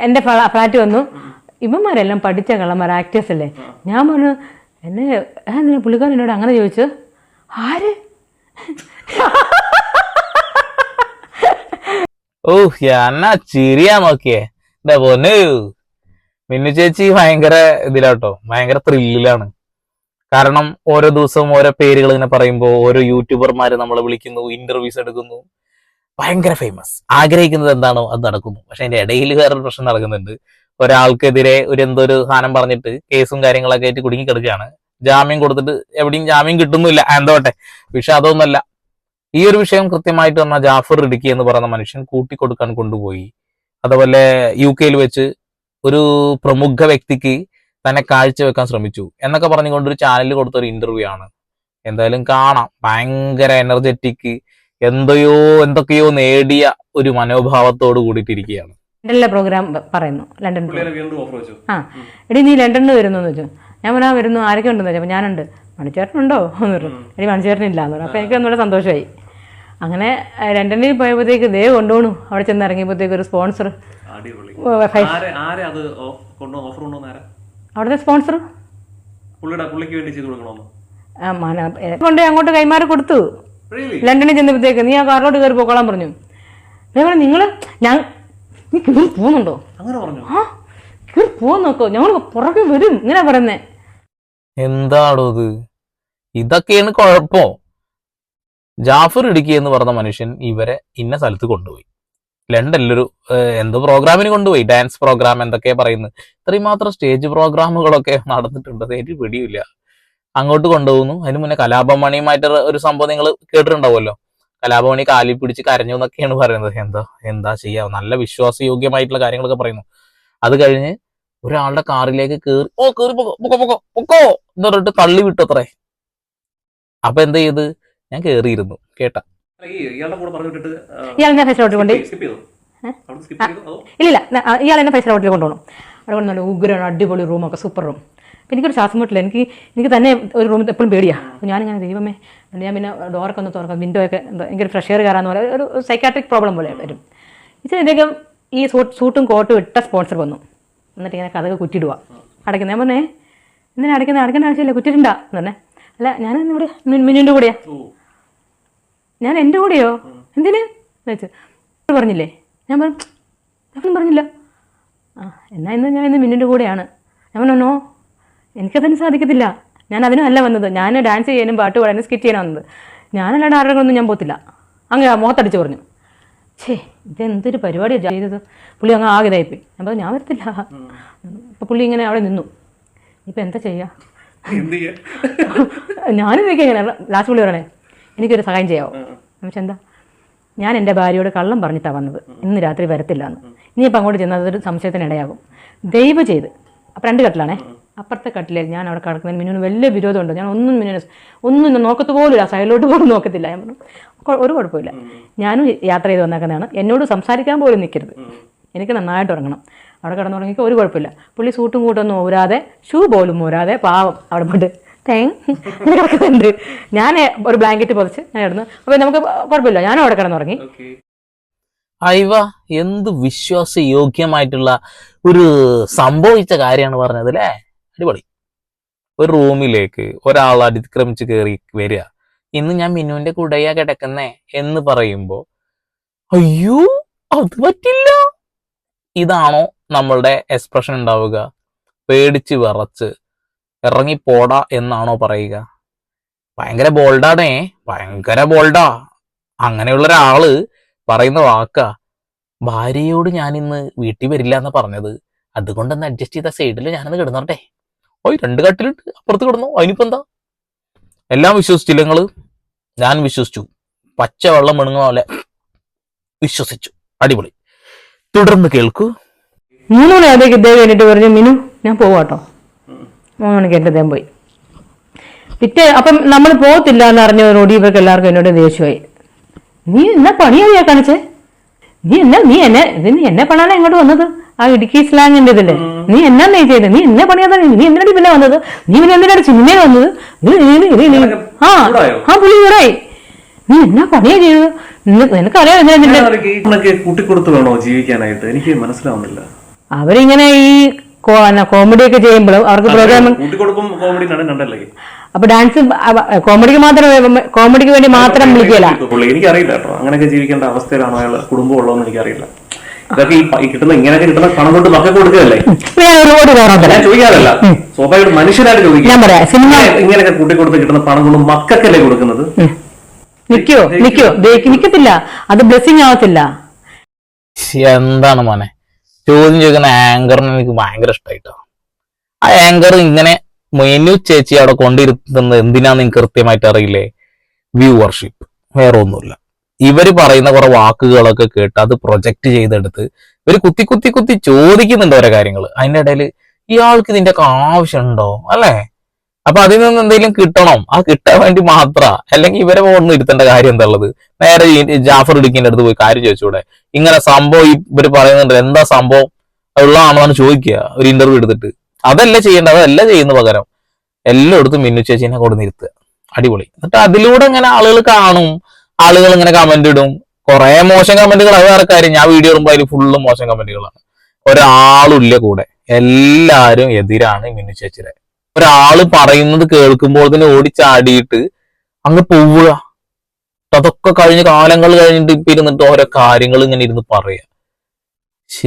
എന്റെ ഫ്ലാറ്റ് വന്നു. ഇവന്മാരെല്ലാം പഠിച്ച കള്ളന്മാർ ആക്ടേഴ്സ് അല്ലേ? ഞാൻ പറഞ്ഞു എന്നെ "ആ, എന്തിനാ പുള്ളിക്കാരൻ എന്നോട് അങ്ങനെ ചോദിച്ചു? ആര്? ഓ എന്നാ ചിരിയാ നോക്കിയേ. എന്താ പോന്നു. മിന്നു ചേച്ചി ഭയങ്കര ഇതിലാട്ടോ ഭയങ്കര ത്രില്ലിലാണ് കാരണം ഓരോ ദിവസവും ഓരോ പേരുകൾ ഇങ്ങനെ പറയുമ്പോൾ ഓരോ യൂട്യൂബർമാര് നമ്മളെ വിളിക്കുന്നു ഇന്റർവ്യൂസ് എടുക്കുന്നു. ഭയങ്കര ഫേമസ് ആഗ്രഹിക്കുന്നത് എന്താണോ അത് നടക്കുന്നു. പക്ഷെ അതിന്റെ ഇടയിൽ വേറൊരു പ്രശ്നം നടക്കുന്നുണ്ട്. ഒരാൾക്കെതിരെ ഒരു എന്തോ ഒരു സാധനം പറഞ്ഞിട്ട് കേസും കാര്യങ്ങളൊക്കെ ആയിട്ട് കുടുങ്ങി കിടക്കുകയാണ്. ജാമ്യം കൊടുത്തിട്ട് എവിടെയും ജാമ്യം കിട്ടുന്നില്ല. എന്തോട്ടെ. പക്ഷെ അതൊന്നുമല്ല. ഈ ഒരു വിഷയം കൃത്യമായിട്ട് പറഞ്ഞ ജാഫർ ഇടുക്കി എന്ന് പറയുന്ന മനുഷ്യൻ കൂട്ടിക്കൊടുക്കാൻ കൊണ്ടുപോയി. അതുപോലെ യു കെയിൽ വെച്ച് ഒരു പ്രമുഖ വ്യക്തിക്ക് തന്നെ കാഴ്ചവെക്കാൻ ശ്രമിച്ചു. എന്നൊക്കെ പറഞ്ഞുകൊണ്ട് ഒരു ചാനലിൽ കൊടുത്ത ഒരു ഇന്റർവ്യൂ ആണ്. എന്തായാലും കാണാം. ഭയങ്കര എനർജറ്റിക് എന്തൊയോ എന്തൊക്കെയോ നേടിയ ഒരു മനോഭാവത്തോട് കൂടിയിട്ടിരിക്കുകയാണ് ലണ്ടനിലെ പ്രോഗ്രാം പറയുന്നു. ലണ്ടൻ ആ. എടി നീ ലണ്ടനിൽ വരുന്നു എന്ന് വെച്ചു. ഞാൻ പറഞ്ഞാൽ വരുന്നു. ആരൊക്കെ ഉണ്ടെന്ന് വെച്ചപ്പോൾ ഞാനുണ്ട്. മണിച്ചേട്ടനുണ്ടോ? എന്ന് പറഞ്ഞു. എടി മണിച്ചേട്ടനില്ല എന്ന് പറഞ്ഞു. അപ്പോൾ എനിക്ക് ഒന്നുകൂടെ സന്തോഷമായി. അങ്ങനെ ലണ്ടനിൽ പോയപ്പോഴത്തേക്ക് ദേ കൊണ്ടുപോണു. അവിടെ ചെന്ന് ഇറങ്ങിയപ്പോഴത്തേക്ക് ഒരു സ്പോൺസർ അവിടുത്തെ സ്പോൺസർ പുള്ളിയുടെ പുള്ളിക്ക് വേണ്ടി ചെയ്ത് കൊടുക്കണമെന്ന് കൊണ്ട് അങ്ങോട്ട് കൈമാറി കൊടുത്തു? ലണ്ടനിൽ ചെന്നപ്പോഴത്തേക്ക് നീ ആ കാറിലോട്ട് കയറി പോക്കോളാൻ പറഞ്ഞു. അതേപോലെ നിങ്ങൾ നിങ്ങൾ ഞാൻ നീ കീറി പോകുന്നുണ്ടോ? അങ്ങനെ പറഞ്ഞു. ആ കയറി പോകാൻ നോക്കോ. ഞങ്ങൾ പുറകെ വരും. ഇങ്ങനെ പറയുന്നേ. എന്താണോ ഇത്? ഇതൊക്കെയാണ് കുഴപ്പോ. ജാഫർ ഇടുക്കി എന്ന് പറഞ്ഞ മനുഷ്യൻ ഇവരെ ഇന്ന സ്ഥലത്ത് കൊണ്ടുപോയി. ലണ്ടനിലൊരു എന്തോ പ്രോഗ്രാമിന് കൊണ്ടുപോയി? ഡാൻസ് പ്രോഗ്രാം എന്തൊക്കെയാ പറയുന്നത്? ഇത്രയും മാത്രം സ്റ്റേജ് പ്രോഗ്രാമുകളൊക്കെ നടന്നിട്ടുണ്ട്. അത് എനിക്ക് പിടിയില്ല. അങ്ങോട്ട് കൊണ്ടുപോകുന്നു. അതിന് മുന്നേ കലാപമണിയുമായിട്ട് ഒരു സംഭവം നിങ്ങൾ കേട്ടിട്ടുണ്ടാവുമല്ലോ. കലാപമണി കാലിൽ പിടിച്ച് കരഞ്ഞു എന്നൊക്കെയാണ് പറയുന്നത്. എന്താ എന്താ ചെയ്യാ? നല്ല വിശ്വാസയോഗ്യമായിട്ടുള്ള കാര്യങ്ങളൊക്കെ പറയുന്നു. അത് കഴിഞ്ഞ് ഒരാളുടെ കാറിലേക്ക് കേറി ഓ കേറി പൊക്കോ പൊക്കോ പൊക്കോ പൊക്കോ എന്ന് പറഞ്ഞിട്ട് തള്ളി വിട്ടു അത്രേ. അപ്പൊ എന്ത് ചെയ്ത്? ഞാൻ കേറിയിരുന്നു. കേട്ട. ഇയാൾ എന്നെ കൊണ്ട് ഇല്ലില്ല ന- ആ, ഇയാൾ എന്നെ ഫെസ്റ്റ് ഹോട്ടലിൽ കൊണ്ടുപോകണം. അവിടെ നല്ല ഉഗ്രമാണ് അടിപൊളി റൂമൊക്കെ സൂപ്പർ റൂം. അപ്പം എനിക്കൊരു ശ്വാസം മുട്ടില്ല. എനിക്ക് എനിക്ക് തന്നെ ഒരു റൂമിൽ എപ്പോഴും പേടിയാണ് അപ്പോൾ ഞാനിങ്ങനെ ദൈവമേ ഞാൻ പിന്നെ ഡോറൊക്കെ ഒന്ന് തുറക്കാം. വിൻഡോ ഒക്കെ എന്താ എനിക്കൊരു ഫ്രഷ് എയർ കയറാന്ന് പോലെ ഒരു സൈക്കാട്രിക് പ്രോബ്ലം പോലെ വരും. ഇതിനേക്കും ഈ സൂട്ട് സൂട്ടും കോട്ടും ഇട്ട സ്പോൺസർ വന്നു. എന്നിട്ട് ഇങ്ങനെ കഥകൾ കുറ്റിടുക അടയ്ക്കുന്നത് ഞാൻ പറഞ്ഞേ എന്തിനാ അടയ്ക്കുന്നത് അടയ്ക്കേണ്ട ആവശ്യമില്ല കുറ്റിട്ടുണ്ടാ എന്ന് പറഞ്ഞേ. അല്ല ഞാൻ ഇവിടെ മിന്നിന്റെ കൂടെയാ. ഞാൻ എന്റെ കൂടെയോ? എന്തിന്? എന്ന് വെച്ചു പറഞ്ഞില്ലേ? ഞാൻ പറഞ്ഞു പറഞ്ഞില്ല. ആ എന്നാ ഇന്ന് ഞാൻ ഇന്ന് മിന്നിന്റെ കൂടെയാണ്. ഞാൻ പറഞ്ഞു നോ എനിക്കതിന് സാധിക്കത്തില്ല. ഞാൻ അതിനല്ല വന്നത്. ഞാൻ ഡാൻസ് ചെയ്യാനും പാട്ട് പാടാനും സ്കിറ്റ് ചെയ്യാനും വന്നത്. ഞാനല്ലാണ്ട് ആരുടെ ഒന്നും ഞാൻ പോത്തില്ല അങ്ങ് മുഖത്തടിച്ച് പറഞ്ഞു. ഛേ ഇതെന്തൊരു പരിപാടിയാണ് ചെയ്തത്. പുള്ളി അങ്ങ് ആകെ ഇതായിപ്പോയി. ഞാൻ പറഞ്ഞു ഞാൻ വരത്തില്ല. അപ്പോൾ പുള്ളി ഇങ്ങനെ അവിടെ നിന്നു. ഇപ്പം എന്താ ചെയ്യുക ഞാനും ചോദിക്കാം ഇങ്ങനെ ലാസ്റ്റ് പുള്ളി പറയണേ എനിക്കൊരു സഹായം ചെയ്യാവോ? പക്ഷെ എന്താ? ഞാൻ എന്റെ ഭാര്യയോട് കള്ളം പറഞ്ഞിട്ടാണ് വന്നത്. ഇന്ന് രാത്രി വരത്തില്ല എന്ന് ഇനിയിപ്പോൾ അങ്ങോട്ട് ചെന്നാൽ അതൊരു സംശയത്തിന് ഇടയാകും ദയവ് ചെയ്ത്. അപ്പം രണ്ട് കട്ടിലാണേ. അപ്പുറത്തെ കട്ടിലേ ഞാൻ അവിടെ കിടക്കുന്നതിന് മിനുവിന് വലിയ വിരോധമുണ്ട്. ഞാൻ ഒന്നും മിനുവിനെ ഒന്നും ഇന്ന് നോക്കത്ത് പോലുമില്ല. സൈഡിലോട്ട് പോലും നോക്കത്തില്ല. ഞാൻ പറഞ്ഞു ഒരു കുഴപ്പമില്ല. ഞാനും യാത്ര ചെയ്ത് വന്നേക്കുന്നതാണ്. എന്നോട് സംസാരിക്കാൻ പോലും നിൽക്കരുത് എനിക്ക് നന്നായിട്ട് ഉറങ്ങണം. അവിടെ കിടന്നുറങ്ങിക്കോ ഒരു കുഴപ്പമില്ല. പുള്ളി സൂട്ടും കൂട്ടൊന്നും ഊരാതെ ഷൂ പോലും ഊരാതെ പാവം അവിടെ പോയിട്ട് തേങ്. ഇങ്ങനെ കിടക്കുന്നുണ്ട്. ഞാൻ ഒരു ബ്ലാങ്കറ്റ് പൊതിച്ച് ഞാൻ കിടന്നു അപ്പോൾ നമുക്ക് കുഴപ്പമില്ല. ഞാനും അവിടെ കിടന്നുറങ്ങി. അയവ എന്ത് വിശ്വാസയോഗ്യമായിട്ടുള്ള ഒരു സംഭവിച്ച കാര്യമാണ് പറഞ്ഞത് അല്ലേ? അടിപൊളി. ഒരു റൂമിലേക്ക് ഒരാൾ അതിക്രമിച്ച് കയറി വരിക. ഇന്ന് ഞാൻ മിന്നുവിന്റെ കൂടെയാ കിടക്കുന്നേ എന്ന് പറയുമ്പോ അയ്യോ അത് പറ്റില്ല. ഇതാണോ നമ്മളുടെ എക്സ്പ്രഷൻ ഉണ്ടാവുക? പേടിച്ച് വിറച്ച് ഇറങ്ങി പോടാ എന്നാണോ പറയുക? ഭയങ്കര ബോൾഡാണേ ഭയങ്കര ബോൾഡാ അങ്ങനെയുള്ള ഒരാൾ പറയുന്ന വാക്കാ. ഭാര്യയോട് ഞാൻ ഇന്ന് വീട്ടിൽ വരില്ല എന്ന് പറഞ്ഞത്. അതുകൊണ്ടൊന്ന് അഡ്ജസ്റ്റ് ചെയ്ത സൈഡിൽ ഞാനത് കിടന്നോട്ടെ. ഓയ് രണ്ട് കട്ടിലുണ്ട് അപ്പുറത്ത് കിടന്നു. അതിനിപ്പോ എന്താ എല്ലാം വിശ്വസിച്ചില്ല നിങ്ങൾ ഞാൻ വിശ്വസിച്ചു. പച്ച വെള്ളം മെണുങ്ങ പോലെ വിശ്വസിച്ചു. അടിപൊളി. തുടർന്ന് കേൾക്കൂ. മൂന്ന് മണിയാകുമ്പോഴേക്ക് ഇദ്ദേഹം കഴിഞ്ഞിട്ട് പറഞ്ഞു മിനു ഞാൻ പോവാട്ടോ. മൂന്ന് മണിക്ക് എന്റെ അദ്ദേഹം പോയി. പിറ്റേ അപ്പം നമ്മൾ പോകത്തില്ല എന്ന് അറിഞ്ഞവരോട് ഇവർക്ക് എല്ലാവർക്കും എന്നോട് ദേഷ്യമായി. നീ എന്നാ പണിയാ കാണിച്ചേ നീ എന്നാ നീ എന്നെ നീ എന്നെ പണാനാ ഇങ്ങോട്ട് വന്നത്? ആ ഇടുക്കി സ്ലാങ്ങിന്റെ ഇതില്ലേ നീ എന്നാ നീ ചെയ്തത് നീ എന്നെ പണിയാ നീ എന്തിനാടി പിന്നെ വന്നത്? നീ പിന്നെ എന്തിനാണ് ചിന്നെ വന്നത്? നീ നീ നീ നീ നീ. ആ? ആ പുള്ളി ചൂടായി. നീ എന്നാ പണിയാ ചെയ്തത്? നിന- നിനക്കറിയാം എന്തിനാ കൂട്ടിക്കൊടുത്ത് വേണോ ജീവിക്കാനായിട്ട്? എനിക്ക് മനസ്സിലാവുന്നില്ല. അവരിങ്ങനെ ഈ കോമഡി ഒക്കെ ചെയ്യുമ്പോഴും അവർക്ക് പ്രോഗ്രാം കൂട്ടിക്കൊടുക്കും കോമഡി നടൻ കണ്ടല്ലേ? അപ്പൊ ഡാൻസ് കോമഡിക്ക് മാത്രം കോമഡിക്ക് വേണ്ടി മാത്രം വിളിക്കല എനിക്ക് എനിക്കറിയില്ല കേട്ടോ. അങ്ങനെയൊക്കെ ജീവിക്കേണ്ട അവസ്ഥയിലാണോ അയാൾ കുടുംബം ഉള്ളതെന്ന് എനിക്കറിയില്ല. ഇതൊക്കെ ഈ കിട്ടുന്ന ഇങ്ങനെയൊക്കെ കിട്ടുന്ന പണം കൊണ്ട് മക്കൾക്ക് കൊടുക്കുകയല്ലേ? ഞാൻ ഒരുപാട് ഞാൻ ചോദിക്കാറില്ല. സ്വാഭാവികമായിട്ട് മനുഷ്യരായിട്ട് ചോദിക്കാം. ഞാൻ പറയാം. സിനിമ ഇങ്ങനെ- ഇങ്ങനെയൊക്കെ കൂട്ടിക്കൊടുത്ത് കിട്ടുന്ന പണം കൊണ്ട് മക്കൾക്കല്ലേ കൊടുക്കുന്നത്? നിക്കോ? നിക്കോ? ദേ- നിക്കത്തില്ല. അത് ബ്ലെസ്സിങ് ആവത്തില്ല. എന്താണ് മോനെ? ചോദ്യം ചോദിക്കുന്ന ആങ്കറിനെ എനിക്ക് ഭയങ്കര ഇഷ്ടമായിട്ടോ ആ ആങ്കർ ഇങ്ങനെ മെനു ചേച്ചി അവിടെ കൊണ്ടിരുത്തുന്നത് എന്തിനാന്ന് എനിക്ക് കൃത്യമായിട്ട് അറിയില്ലേ? വ്യൂവർഷിപ്പ് വേറെ ഒന്നുമില്ല ഇവർ പറയുന്ന കുറെ വാക്കുകളൊക്കെ കേട്ട് അത് പ്രൊജക്റ്റ് ചെയ്തെടുത്ത് ഇവർ കുത്തി കുത്തി കുത്തി ചോദിക്കുന്നുണ്ട് ഓരോ കാര്യങ്ങൾ അതിന്റെ ഇടയിൽ ഇയാൾക്ക് ഇതിന്റെ ഒക്കെ ആവശ്യമുണ്ടോ? അല്ലേ? അപ്പൊ അതിൽ നിന്ന് എന്തെങ്കിലും കിട്ടണം. ആ കിട്ടാൻ വേണ്ടി മാത്ര. അല്ലെങ്കിൽ ഇവരെ പോകുന്ന ഇരുത്തേണ്ട കാര്യം എന്താ ഉള്ളത്? നേരെ ജാഫർ ഇടുക്കിന്റെ അടുത്ത് പോയി കാര്യം ചോദിച്ചൂടെ? ഇങ്ങനെ സംഭവം ഇവർ പറയുന്നുണ്ട്. എന്താ സംഭവം? ഉള്ളതാണെന്നാണ് ചോദിക്കുക. ഒരു ഇന്റർവ്യൂ എടുത്തിട്ട്. അതല്ല ചെയ്യേണ്ടത്. അതല്ല ചെയ്യുന്ന പകരം എല്ലായിടത്തും മിന്നു ചേച്ചിനെ കൊണ്ട് നിർത്തുക. അടിപൊളി. എന്നിട്ട് അതിലൂടെ ഇങ്ങനെ ആളുകൾ കാണും. ആളുകൾ ഇങ്ങനെ കമന്റ് ഇടും. കുറെ മോശം കമന്റുകൾ അത് വേറെ കാര്യം. ഞാൻ വീഡിയോ ഇടുമ്പോൾ അതിൽ ഫുള്ള് മോശം കമന്റുകളാണ് ഒരാളില്ല കൂടെ. എല്ലാരും എതിരാണ് മിന്നു ചേച്ചിയുടെ. ഒരാൾ പറയുന്നത് കേൾക്കുമ്പോൾ തന്നെ ഓടിച്ചാടിയിട്ട് അങ്ങ് പോവുക. അതൊക്കെ കഴിഞ്ഞ് കാലങ്ങൾ കഴിഞ്ഞിട്ട് ഇപ്പൊ ഇരുന്നിട്ട് ഓരോ കാര്യങ്ങൾ ഇങ്ങനെ ഇരുന്ന് പറയാ.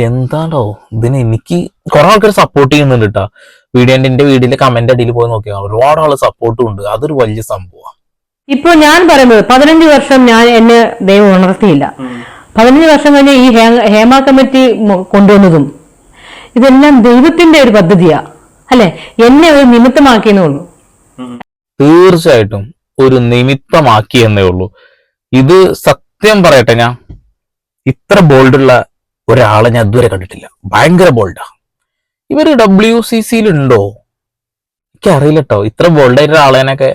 എന്താണോ? ഇതിന് എനിക്ക് കുറെ ആൾക്കാർ സപ്പോർട്ട് ചെയ്യുന്നുണ്ട് കേട്ടോ വീഡിയോന്റെ എന്റെ വീടിന്റെ കമന്റ് അടിയിൽ പോയി നോക്കിയാൽ ഒരുപാട് ആൾ സപ്പോർട്ടും ഉണ്ട്. അതൊരു വലിയ സംഭവമാണ് ഇപ്പൊ ഞാൻ പറയുന്നത് പതിനഞ്ച് വർഷം ഞാൻ എന്നെ ദൈവം ഉണർത്തിയില്ല. പതിനഞ്ച് വർഷം കഴിഞ്ഞ് ഈ ഹേമ കമ്മിറ്റി കൊണ്ടുവന്നതും ഇതെല്ലാം ദൈവത്തിന്റെ ഒരു പദ്ധതിയാ. അല്ലെ? എന്നെ ഒരു നിമിത്തമാക്കിയെന്നേ ഉള്ളൂ. തീർച്ചയായിട്ടും ഒരു നിമിത്തമാക്കിയെന്നേ ഉള്ളൂ. ഇത് സത്യം പറയട്ടെ ഞാൻ. ഇത്ര ബോൾഡുള്ള ഒരാളെ ഞാൻ ഇതുവരെ കണ്ടിട്ടില്ല. ഭയങ്കര ബോൾഡാ. ഇവർ ഡബ്ല്യു സി സിയിലുണ്ടോ എനിക്കറിയില്ല കേട്ടോ ഇത്ര ബോൾഡായിട്ട്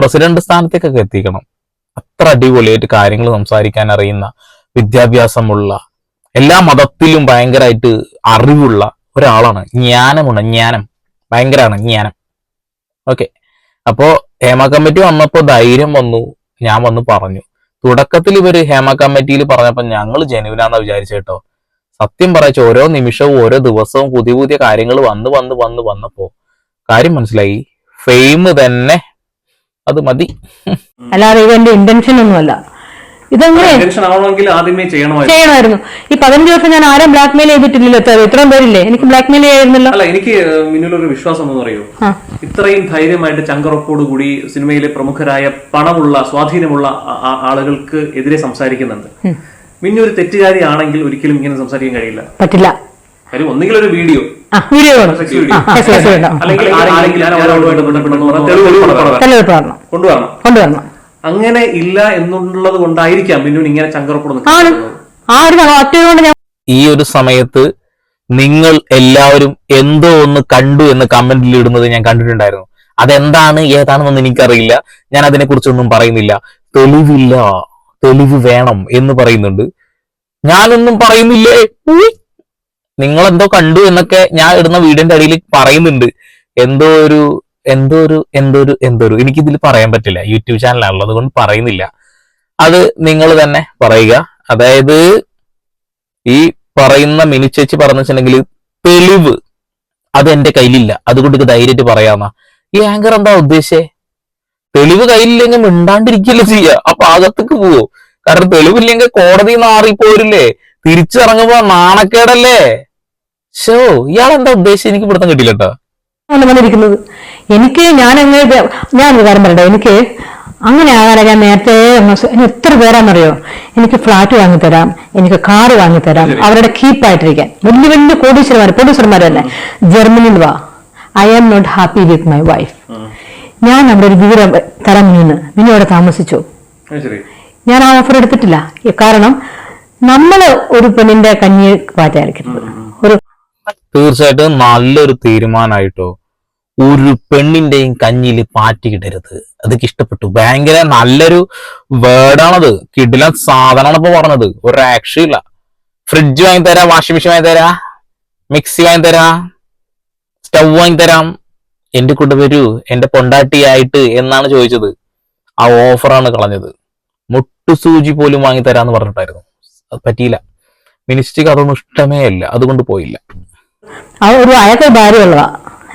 പ്രസിഡന്റ് സ്ഥാനത്തേക്കൊക്കെ എത്തിക്കണം. അത്ര അടിപൊളിയായിട്ട് കാര്യങ്ങൾ സംസാരിക്കാൻ അറിയുന്ന വിദ്യാഭ്യാസമുള്ള എല്ലാ മതത്തിലും ഭയങ്കരമായിട്ട് അറിവുള്ള ഒരാളാണ് ജ്ഞാനമുണ്ട് ജ്ഞാനം. ഭയങ്കരമാണ് ജ്ഞാനം. ഓക്കെ. അപ്പോ ഹേമ കമ്മിറ്റി വന്നപ്പോ ധൈര്യം വന്നു. ഞാൻ വന്ന് പറഞ്ഞു. തുടക്കത്തിൽ ഇവർ ഹേമ കമ്മിറ്റിയിൽ പറഞ്ഞപ്പോ ഞങ്ങൾ ജനുവിനാന്ന് വിചാരിച്ചു കേട്ടോ സത്യം പറയച്ച ഓരോ നിമിഷവും ഓരോ ദിവസവും പുതിയ പുതിയ കാര്യങ്ങൾ വന്ന് വന്ന് വന്ന് വന്നപ്പോ കാര്യം മനസ്സിലായി. ഫെയിം തന്നെ അത് മതി. അല്ലാതെ ഇത് എന്റെ ഇന്റൻഷൻ ഒന്നുമല്ല. ഇതെങ്ങനെ ചെയ്യണമായിരുന്നു. ഈ പതിനഞ്ച് ദിവസം ഞാൻ ആരും ബ്ലാക്ക് മെയിൽ ചെയ്തിട്ടില്ലല്ലോ ഇത്ര- ഇത്രയും പേരില്ലേ? എനിക്ക് ബ്ലാക്ക് മെയിൽ ചെയ്യായിരുന്നല്ലോ. അല്ല എനിക്ക് മിന്നിലൊരു വിശ്വാസം എന്ന് പറയൂ ഇത്രയും ധൈര്യമായിട്ട് ചങ്കറപ്പോട് കൂടി സിനിമയിലെ പ്രമുഖരായ പണമുള്ള സ്വാധീനമുള്ള ആളുകൾക്ക് എതിരെ സംസാരിക്കുന്നുണ്ട്. മിന്നു ഒരു തെറ്റുകാരി ആണെങ്കിൽ ഒരിക്കലും ഇങ്ങനെ സംസാരിക്കാൻ കഴിയില്ല. പറ്റില്ല. കാര്യം ഒന്നുകിൽ ഒരു വീഡിയോ. വീഡിയോ വേണം. സെക്സ് വീഡിയോ ആ സെക്സ് വീഡിയോ വേണം. അല്ലെങ്കിൽ ആരെങ്കിലും ഞാൻ അവരോടുമായിട്ട് ബന്ധപ്പെടുന്നു എന്ന് പറഞ്ഞാൽ തെളിവ് കൊണ്ടുവരണം. കൊണ്ടുവരണം. അങ്ങനെ ഇല്ല എന്നുള്ളത് കൊണ്ടായിരിക്കാം പിന്നെ ഇങ്ങനെ ചങ്കറപ്പോട് ആണ്. ആ ഒരു ഒറ്റ ഈ ഒരു സമയത്ത് നിങ്ങൾ എല്ലാവരും എന്തോ ഒന്ന് കണ്ടു എന്ന് കമന്റിൽ ഇടുന്നത് ഞാൻ കണ്ടിട്ടുണ്ടായിരുന്നു. അതെന്താണ്? ഏതാണെന്നൊന്നും എനിക്കറിയില്ല. ഞാൻ അതിനെക്കുറിച്ചൊന്നും പറയുന്നില്ല. തെളിവില്ല. തെളിവ് വേണം എന്ന് പറയുന്നുണ്ട്. ഞാനൊന്നും പറയുന്നില്ലേ? ഉയ്. നിങ്ങൾ എന്തോ കണ്ടു എന്നൊക്കെ ഞാൻ ഇടുന്ന വീടിന്റെ അടിയിൽ പറയുന്നുണ്ട്. എന്തോ ഒരു എന്തോ ഒരു എന്തോ ഒരു എന്തോ ഒരു. എനിക്കിതിൽ പറയാൻ പറ്റില്ല. യൂട്യൂബ് ചാനലാണല്ലോ അതുകൊണ്ട് പറയുന്നില്ല. അത് നിങ്ങൾ തന്നെ പറയുക. അതായത് ഈ പറയുന്ന മിനിച്ചേച്ചി പറഞ്ഞു വെച്ചിട്ടുണ്ടെങ്കിൽ തെളിവ് അത് എന്റെ കയ്യിലില്ല. അതുകൊണ്ട് ഇത് ധൈര്യമായിട്ട് പറയാന്ന ഈ ആങ്കർ എന്താ ഉദ്ദേശേ തെളിവ് കയ്യിലില്ലെങ്കിൽ മിണ്ടാണ്ടിരിക്കില്ല ചെയ്യുക അപ്പൊ അകത്തേക്ക് പോവോ. കാരണം തെളിവില്ലെങ്കിൽ കോടതി നാറിപ്പോരില്ലേ തിരിച്ചിറങ്ങുമ്പോ നാണക്കേടല്ലേ? ഷോ ഇയാൾ എന്താ ഉദ്ദേശിച്ചത് എനിക്ക് പിടുത്തം കിട്ടില്ല കേട്ടോ ആണ് വന്നിരിക്കുന്നത് എനിക്ക് ഞാൻ അങ്ങനെ ഞാൻ കാര്യം പറയട്ടെ എനിക്ക് അങ്ങനെ ആകാതെ ഞാൻ നേരത്തെ ഇനി എത്ര പേരാണെന്നറിയോ എനിക്ക് ഫ്ലാറ്റ് വാങ്ങിത്തരാം എനിക്ക് കാറ് വാങ്ങിത്തരാം അവരുടെ കീപ്പായിട്ടിരിക്കാൻ. വലിയ വലിയ കോടീശ്വരന്മാർ പ്രൊഡ്യൂസർമാർ തന്നെ. ജർമ്മനിയിൽ വാ. I am not happy with my wife ഞാൻ അവിടെ ഒരു വീട് തരാൻ നിന്ന്. നിന്നെ അവിടെ താമസിച്ചു. ഞാൻ ആ ഓഫർ എടുത്തിട്ടില്ല. കാരണം നമ്മൾ ഒരു പെണ്ണിന്റെ കഞ്ഞി പാറ്റായിരിക്കരുത് ഒരു തീർച്ചയായിട്ടും നല്ലൊരു തീരുമാനമായിട്ടോ ഒരു പെണ്ണിന്റെയും കഞ്ഞിയിൽ പാറ്റിക്കിടരുത്. അതൊക്കെ ഇഷ്ടപ്പെട്ടു. ഭയങ്കര നല്ലൊരു വേർഡാണത്. കിടില സാധനമാണ് ഇപ്പൊ പറഞ്ഞത്. ഒരു രക്ഷയില്ല. ഫ്രിഡ്ജ് വാങ്ങി തരാം വാഷിംഗ് മെഷീൻ വാങ്ങി തരാം മിക്സി വാങ്ങി തരാം സ്റ്റൗ വാങ്ങി തരാം എന്റെ കൂടെ വരൂ എന്റെ പൊണ്ടാട്ടിയായിട്ട് എന്നാണ് ചോദിച്ചത്. ആ ഓഫറാണ് കളഞ്ഞത്. മുട്ടുസൂചി പോലും വാങ്ങി തരാന്ന് പറഞ്ഞിട്ടായിരുന്നു അത് പറ്റിയില്ല. മിനിസ്റ്റിക്ക് അതൊന്നും ഇഷ്ടമേ അല്ല. അതുകൊണ്ട് പോയില്ല. ആ ഒരു അയാൾക്ക് ഭാര്യ ഉള്ളതാ.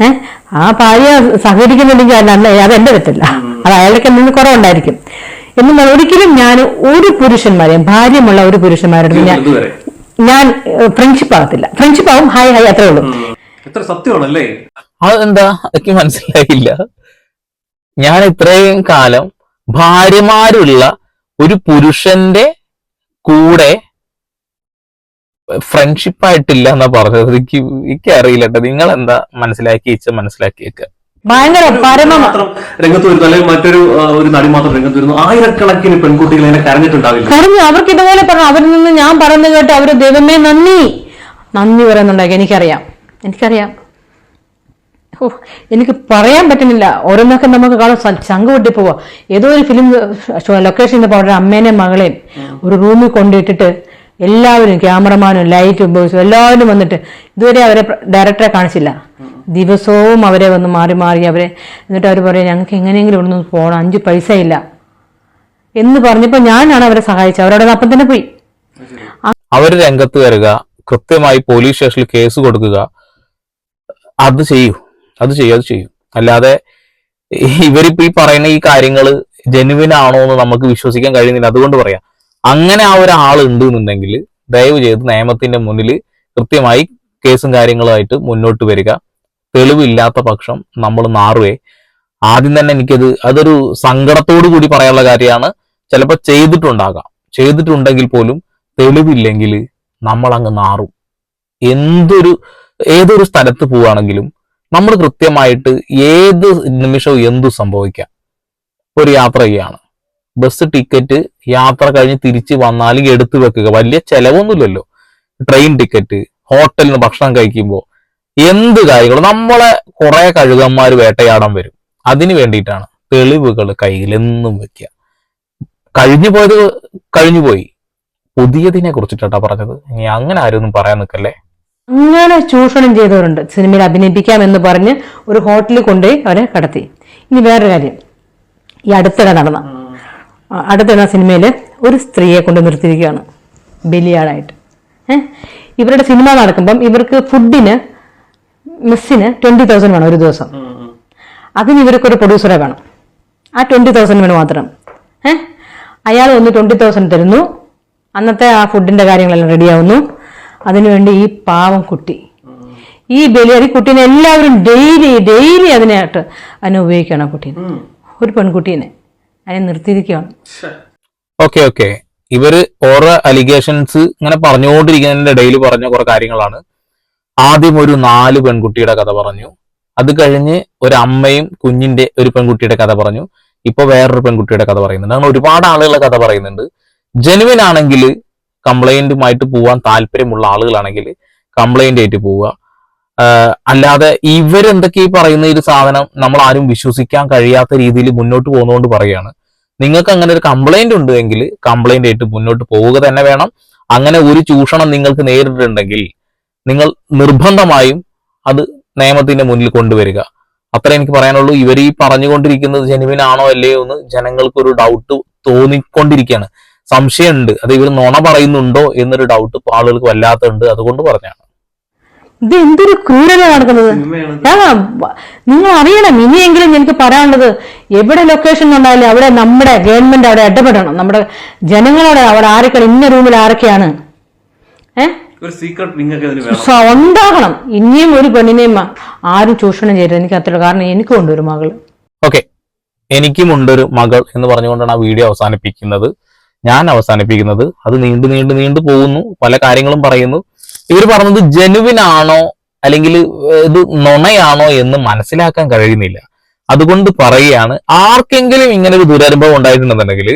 ഏഹ് ആ ഭാര്യ സഹകരിക്കുന്നുണ്ടെങ്കിൽ അത് നല്ല അത് എന്റെ തെറ്റല്ല. അത് അയാൾക്ക് എന്തെങ്കിലും കുറവുണ്ടായിരിക്കും. എന്നാൽ ഒരിക്കലും ഞാൻ ഒരു പുരുഷന്മാരെയും ഭാര്യമുള്ള ഒരു പുരുഷന്മാരോട് ഞാൻ ഞാൻ ഫ്രണ്ട്ഷിപ്പ് ആകത്തില്ല ഫ്രണ്ട്ഷിപ്പ് ആവും ഹായ് ഹായ് അത്രേ ഉള്ളൂ. എത്ര സത്യമാണല്ലേ? അതെന്താ എനിക്ക് മനസ്സിലായില്ല. ഞാൻ ഇത്രയും കാലം ഭാര്യമാരുള്ള ഒരു പുരുഷന്റെ കൂടെ ഫ്രണ്ട്ഷിപ്പ് ആയിട്ടില്ല എന്നാ പറഞ്ഞത്. എനിക്ക് എനിക്ക് അറിയില്ല കേട്ടോ നിങ്ങൾ എന്താ മനസ്സിലാക്കി ഇച്ച മനസ്സിലാക്കിയേക്ക? ഭയങ്കര പരമ മാത്രം രംഗത്ത് വരുന്നു അല്ലെങ്കിൽ മറ്റൊരു ഒരു നടി മാത്രം രംഗത്ത് വരുന്നു ആയിരക്കണക്കിന് പെൺകുട്ടികൾ അതിനെ കരഞ്ഞിട്ടുണ്ടാവില്ല. കരഞ്ഞു. അവർക്ക് ഇതുപോലെ പറഞ്ഞു അവരിൽ നിന്ന് ഞാൻ പറഞ്ഞു കേട്ട് അവർ ദൈവമേ നന്ദി. നന്ദി പറയുന്നുണ്ടാക്കി എനിക്കറിയാം. എനിക്കറിയാം. ഓ എനിക്ക് പറയാൻ പറ്റുന്നില്ല. ഓരോന്നൊക്കെ നമുക്ക് കാണാം. ചങ്ക് പൊട്ടി പോവാ ഏതോ ഒരു ഫിലിം ലൊക്കേഷൻ നിന്ന് അവരുടെ അമ്മേനെയും മകളെയും ഒരു റൂമിൽ കൊണ്ടിട്ടിട്ട് എല്ലാവരും ക്യാമറമാനും ലൈറ്റും ബോയ്സും എല്ലാവരും വന്നിട്ട് ഇതുവരെ അവരെ ഡയറക്ടറെ കാണിച്ചില്ല. ദിവസവും അവരെ വന്ന് മാറി മാറി അവരെ എന്നിട്ട് അവർ പറയും ഞങ്ങൾക്ക് എങ്ങനെയെങ്കിലും ഇവിടെ നിന്ന് പോകണം അഞ്ച് പൈസ ഇല്ല എന്ന് പറഞ്ഞപ്പോൾ ഞാനാണ് അവരെ സഹായിച്ചത്. അവരവിടെ അപ്പം തന്നെ പോയി. അവർ രംഗത്ത് വരിക കൃത്യമായി പോലീസ് സ്റ്റേഷനിൽ കേസ് കൊടുക്കുക അത് ചെയ്യൂ അത് ചെയ്യൂ അത് ചെയ്യൂ. അല്ലാതെ ഇവരിപ്പോ ഈ പറയുന്ന ഈ കാര്യങ്ങൾ ജെനുവിൻ ആണോ എന്ന് നമുക്ക് വിശ്വസിക്കാൻ കഴിയുന്നില്ല. അതുകൊണ്ട് പറയാം. അങ്ങനെ ആ ഒരാൾ ഉണ്ട് എന്നുണ്ടെങ്കിൽ ദയവ് ചെയ്ത് നിയമത്തിന്റെ മുന്നിൽ കൃത്യമായി കേസും കാര്യങ്ങളുമായിട്ട് മുന്നോട്ട് വരിക. തെളിവില്ലാത്ത പക്ഷം നമ്മൾ മാറുവേ ആദ്യം തന്നെ എനിക്കത് അതൊരു സങ്കടത്തോടു കൂടി പറയാനുള്ള കാര്യമാണ്. ചിലപ്പോൾ ചെയ്തിട്ടുണ്ടാകാം. ചെയ്തിട്ടുണ്ടെങ്കിൽ പോലും തെളിവില്ലെങ്കിൽ നമ്മൾ അങ്ങ് നാറും. എന്തൊരു ഏതൊരു സ്ഥലത്ത് പോവുകയാണെങ്കിലും നമ്മൾ കൃത്യമായിട്ട് ഏത് നിമിഷവും എന്തു സംഭവിക്കാം. ഒരു യാത്ര ചെയ്യാണ് ബസ് ടിക്കറ്റ് യാത്ര കഴിഞ്ഞ് തിരിച്ച് വന്നാലും എടുത്തു വെക്കുക. വലിയ ചെലവൊന്നുമില്ലല്ലോ. ട്രെയിൻ ടിക്കറ്റ് ഹോട്ടലിൽ നിന്ന് ഭക്ഷണം കഴിക്കുമ്പോൾ എന്ത് കാര്യങ്ങളും. നമ്മളെ കുറെ കഴുകന്മാർ വേട്ടയാടാൻ വരും. അതിന് വേണ്ടിയിട്ടാണ് തെളിവുകൾ കയ്യിലെന്നും വെക്കുക. കഴിഞ്ഞു പോയത് കഴിഞ്ഞു പോയി. പുതിയതിനെ കുറിച്ചിട്ടാ പറഞ്ഞത്. ഇനി അങ്ങനെ ആരും ഒന്നും പറയാൻ നിൽക്കല്ലേ? അങ്ങനെ ചൂഷണം ചെയ്തവരുണ്ട്. സിനിമയിൽ അഭിനയിപ്പിക്കാം എന്ന് പറഞ്ഞ് ഒരു ഹോട്ടലിൽ കൊണ്ടുപോയി അവരെ കടത്തി. ഇനി വേറൊരു കാര്യം. ഈ അടുത്തിടെ നടന്ന ആ, എന്ന സിനിമയിൽ ഒരു സ്ത്രീയെ കൊണ്ട് നിർത്തിയിരിക്കുകയാണ്. ബലിയാടായിട്ട് ഏഹ് ഇവരുടെ സിനിമ നടക്കുമ്പം ഇവർക്ക് ഫുഡിന് മെസ്സിന് ട്വന്റി തൗസൻഡ് വേണം ഒരു ദിവസം. അതിന് ഇവർക്കൊരു പ്രൊഡ്യൂസറെ വേണം. ആ ട്വന്റി തൗസൻഡ് വേണം മാത്രം. ഏഹ് അയാൾ ഒന്ന് ട്വന്റി തൗസൻഡ് തരുന്നു. അന്നത്തെ ആ ഫുഡിന്റെ കാര്യങ്ങളെല്ലാം റെഡിയാവുന്നു അതിനുവേണ്ടി ഈ പാവം കുട്ടി. ഈ ബലിയാടി കുട്ടീനെ എല്ലാവരും ഡെയിലി ഡെയിലി അതിനായിട്ട് അതിനെ ഉപയോഗിക്കണം ആ കുട്ടീനെ. ഒരു പെൺകുട്ടീനെ. അതിനെ നിർത്തിയിരിക്കുകയാണ് ഓക്കെ ഓക്കെ. ഇവർ ഓരോ അലിഗേഷൻസ് ഇങ്ങനെ പറഞ്ഞുകൊണ്ടിരിക്കുന്നതിന്റെ ഇടയിൽ പറഞ്ഞ കുറെ കാര്യങ്ങളാണ്. ആദ്യം ഒരു നാല് പെൺകുട്ടിയുടെ കഥ പറഞ്ഞു. അത് കഴിഞ്ഞ് ഒരു അമ്മയും കുഞ്ഞിന്റെ ഒരു പെൺകുട്ടിയുടെ കഥ പറഞ്ഞു. ഇപ്പൊ വേറൊരു പെൺകുട്ടിയുടെ കഥ പറയുന്നുണ്ട്. അങ്ങനെ ഒരുപാട് ആളുകളുടെ കഥ പറയുന്നുണ്ട്. ജെനുവിൻ ആണെങ്കിൽ കംപ്ലൈന്റുമായിട്ട് പോവാൻ താല്പര്യമുള്ള ആളുകളാണെങ്കിൽ കംപ്ലൈന്റ് ആയിട്ട് പോവുക. അല്ലാതെ ഇവരെന്തൊക്കെ ഈ പറയുന്ന ഒരു സാധനം നമ്മൾ ആരും വിശ്വസിക്കാൻ കഴിയാത്ത രീതിയിൽ മുന്നോട്ട് പോകുന്നതുകൊണ്ട് പറയുകയാണ് നിങ്ങൾക്ക് അങ്ങനെ ഒരു കംപ്ലൈന്റ് ഉണ്ടെങ്കിൽ കംപ്ലൈന്റ് ആയിട്ട് മുന്നോട്ട് പോവുക തന്നെ വേണം. അങ്ങനെ ഒരു ചൂഷണം നിങ്ങൾക്ക് നേരിട്ടിട്ടുണ്ടെങ്കിൽ നിങ്ങൾ നിർബന്ധമായും അത് നിയമത്തിന്റെ മുന്നിൽ കൊണ്ടുവരിക. അത്ര എനിക്ക് പറയാനുള്ളൂ. ഇവർ ഈ പറഞ്ഞുകൊണ്ടിരിക്കുന്നത് ജെനുവിൻ ആണോ അല്ലയോ എന്ന് ജനങ്ങൾക്കൊരു ഡൗട്ട് തോന്നിക്കൊണ്ടിരിക്കുകയാണ്. സംശയമുണ്ട്. അത് ഇവർ നുണ പറയുന്നുണ്ടോ എന്നൊരു ഡൗട്ട് ആളുകൾക്ക് വല്ലാത്തുണ്ട് അതുകൊണ്ട് പറഞ്ഞാണ്. ഇത് എന്തൊരു ക്രൂരത നടക്കുന്നത്? ആ നിങ്ങൾ അറിയണം ഇനിയെങ്കിലും എനിക്ക് പറയാനുള്ളത് എവിടെ ലൊക്കേഷൻ ഉണ്ടായാലും അവിടെ നമ്മുടെ ഗവൺമെന്റ് അവിടെ ഇടപെടണം. നമ്മുടെ ജനങ്ങളോട് അവിടെ ആരൊക്കെയാണ് ഇന്ന റൂമിൽ ആരൊക്കെയാണ്? ഏഹ് ഒരു സീക്രട്ട് നിങ്ങൾക്ക് അതിന് വേണം. സ- ഉണ്ടാകണം ഇനിയും ഒരു പെണ്ണിനെയും ആരും ചൂഷണം ചെയ്യരുത്. എനിക്ക് അത്ര കാരണം എനിക്കും ഉണ്ട് ഒരു മകൾ. ഓക്കെ. എനിക്കുമുണ്ടൊരു മകൾ എന്ന് പറഞ്ഞുകൊണ്ടാണ് ആ വീഡിയോ അവസാനിപ്പിക്കുന്നത്. ഞാൻ അവസാനിപ്പിക്കുന്നത്. അത് നീണ്ടു നീണ്ടു നീണ്ടു പോകുന്നു. പല കാര്യങ്ങളും പറയുന്നു. ഇവർ പറഞ്ഞത് ജനുവിൻ ആണോ അല്ലെങ്കിൽ ഇത് നുണയാണോ എന്ന് മനസ്സിലാക്കാൻ കഴിയുന്നില്ല. അതുകൊണ്ട് പറയുകയാണ് ആർക്കെങ്കിലും ഇങ്ങനെ ഒരു ദുരനുഭവം ഉണ്ടായിട്ടുണ്ടെന്നുണ്ടെങ്കിൽ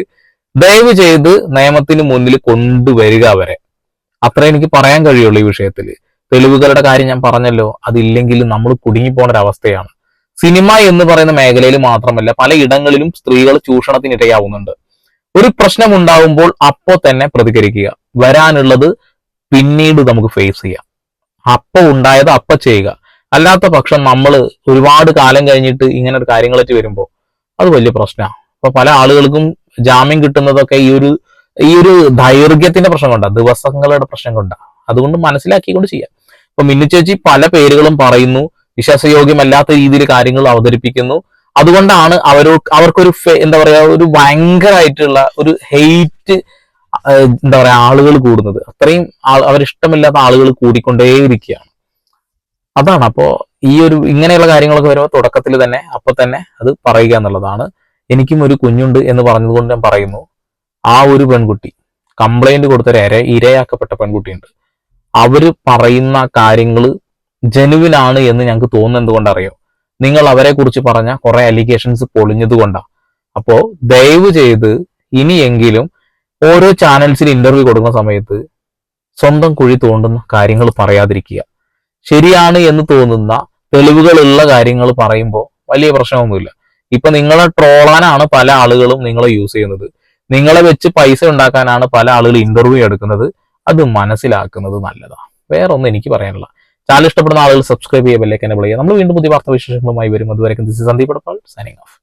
ദയവ് ചെയ്ത് നിയമത്തിന് മുന്നിൽ കൊണ്ടുവരിക വരെ അത്ര എനിക്ക് പറയാൻ കഴിയുള്ളൂ ഈ വിഷയത്തിൽ തെളിവുകളുടെ കാര്യം ഞാൻ പറഞ്ഞല്ലോ അതില്ലെങ്കിൽ നമ്മൾ കുടുങ്ങിപ്പോണ ഒരവസ്ഥയാണ് സിനിമ എന്ന് പറയുന്ന മേഖലയിൽ മാത്രമല്ല പല ഇടങ്ങളിലും സ്ത്രീകൾ ചൂഷണത്തിനിരയാവുന്നുണ്ട്. ഒരു പ്രശ്നം ഉണ്ടാവുമ്പോൾ അപ്പോ തന്നെ പ്രതികരിക്കുക. വരാനുള്ളത് പിന്നീട് നമുക്ക് ഫേസ് ചെയ്യാം. അപ്പൊ ഉണ്ടായത് അപ്പൊ ചെയ്യുക. അല്ലാത്ത പക്ഷം നമ്മൾ ഒരുപാട് കാലം കഴിഞ്ഞിട്ട് ഇങ്ങനെ ഒരു കാര്യങ്ങളൊക്കെ വരുമ്പോൾ അത് വലിയ പ്രശ്നമാണ് അപ്പൊ പല ആളുകൾക്കും ജാമ്യം കിട്ടുന്നതൊക്കെ ഈ ഒരു ഈ ഒരു ദൈർഘ്യത്തിന്റെ പ്രശ്നം കൊണ്ടാ. ദിവസങ്ങളുടെ പ്രശ്നം കൊണ്ടാ. അതുകൊണ്ട് മനസ്സിലാക്കിക്കൊണ്ട് ചെയ്യാം. ഇപ്പൊ ചേച്ചി പല പേരുകളും പറയുന്നു. വിശ്വാസയോഗ്യമല്ലാത്ത രീതിയിൽ കാര്യങ്ങൾ അവതരിപ്പിക്കുന്നു. അതുകൊണ്ടാണ് അവരോ അവർക്കൊരു എന്താ പറയാ ഒരു ഭയങ്കരമായിട്ടുള്ള ഒരു ഹെയ്റ്റ് എന്താ പറയാ ആളുകൾ കൂടുന്നത്. അത്രയും അവരിഷ്ടമില്ലാത്ത ആളുകൾ കൂടിക്കൊണ്ടേയിരിക്കുകയാണ്. അതാണ് അപ്പോ ഈ ഒരു ഇങ്ങനെയുള്ള കാര്യങ്ങളൊക്കെ വരുമ്പോൾ തുടക്കത്തിൽ തന്നെ അപ്പൊ തന്നെ അത് പറയുക എന്നുള്ളതാണ്. എനിക്കും ഒരു കുഞ്ഞുണ്ട് എന്ന് പറഞ്ഞതുകൊണ്ട് ഞാൻ പറയുന്നു. ആ ഒരു പെൺകുട്ടി കംപ്ലൈന്റ് കൊടുത്തൊരു ഇര ഇരയാക്കപ്പെട്ട പെൺകുട്ടിയുണ്ട്. അവർ പറയുന്ന കാര്യങ്ങൾ ജനുവിൻ ആണ് എന്ന് ഞങ്ങൾക്ക് തോന്നുന്നത് എന്തുകൊണ്ടറിയോ നിങ്ങൾ അവരെ കുറിച്ച് പറഞ്ഞ കുറെ അലിഗേഷൻസ് പൊളിഞ്ഞത് കൊണ്ടാണ് അപ്പോ ദയവ് ചെയ്ത് ഇനിയെങ്കിലും ഓരോ ചാനൽസിൽ ഇന്റർവ്യൂ കൊടുക്കുന്ന സമയത്ത് സ്വന്തം കുഴി തോണ്ടുന്ന കാര്യങ്ങൾ പറയാതിരിക്കുക. ശരിയാണ് എന്ന് തോന്നുന്ന തെളിവുകളുള്ള കാര്യങ്ങൾ പറയുമ്പോൾ വലിയ പ്രശ്നമൊന്നുമില്ല. ഇപ്പൊ നിങ്ങളെ ട്രോളാനാണ് പല ആളുകളും നിങ്ങളെ യൂസ് ചെയ്യുന്നത്. നിങ്ങളെ വെച്ച് പൈസ ഉണ്ടാക്കാനാണ് പല ആളുകൾ ഇന്റർവ്യൂ എടുക്കുന്നത്. അത് മനസ്സിലാക്കുന്നത് നല്ലതാണ് വേറെ ഒന്നും എനിക്ക് പറയാനില്ല. ചാനൽ ഇഷ്ടപ്പെടുന്ന ആളുകൾ സബ്സ്ക്രൈബ് ചെയ്യുക ബെല്ലേക്ക് വിളിക്കുക നമ്മൾ വീണ്ടും പുതിയ വാർത്താ വിശേഷങ്ങളുമായി വരും അതുവരെ സന്ദീപ് സൈനിങ് ഓഫ്